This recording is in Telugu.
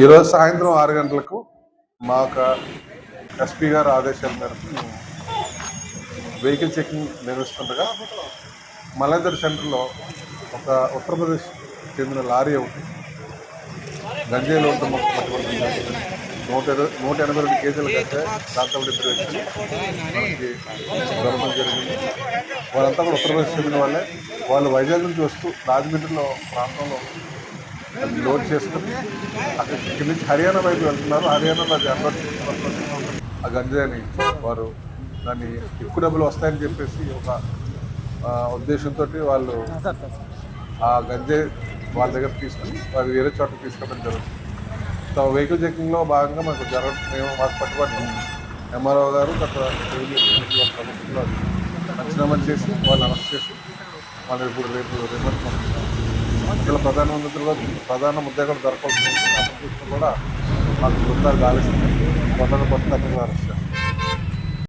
ఈరోజు సాయంత్రం ఆరు గంటలకు మా యొక్క ఎస్పీ గారి ఆదేశాల మేరకు వెహికల్ చెకింగ్ నిర్వహిస్తుండగా మలేదర్ సెంటర్లో ఒక ఉత్తరప్రదేశ్ చెందిన లారీ ఒకటి గంజాయిలో లోటు నూట ఇరవై నూట ఎనభై రెండు కేజీల కంటే దాంతోపాటు ఇద్దరు వ్యక్తులు మనకి దొరకడం జరిగింది. వాళ్ళంతా కూడా ఉత్తరప్రదేశ్ చెందిన వాళ్ళే. వాళ్ళు వైజాగ్ నుంచి వస్తూ రాజమండ్రిలో ప్రాంతంలో లోడ్ చేసుకుని అక్కడ ఇక్కడి నుంచి హర్యానా వైపు వెళ్తున్నారు. హర్యానాలో జనరల్ ఆ గంజాని వారు దాన్ని ఎక్కువ డబ్బులు వస్తాయని చెప్పేసి ఒక ఉద్దేశంతో వాళ్ళు ఆ గంజాయి వాళ్ళ దగ్గర తీసుకుని వారు వేరే చోట తీసుకోవడం జరుగుతుంది. సో వెహికల్ చెక్కింగ్లో భాగంగా మాకు జరగ మేము మాకు పట్టుబడి ఎంఆర్ఓ గారు గత ప్రభుత్వంలో అది చేసి వాళ్ళు అరెస్ట్ చేసి వాళ్ళు ఇప్పుడు రేపు రిమాండ్ పంపిస్తారు ప్రధాన మంత్రిలో ప్రధాన ముద్ద కూడా దొరకాల్సి కూడా మాకు బృందాలు గాలిస్తుంది కొత్త కొత్త అరెస్ట్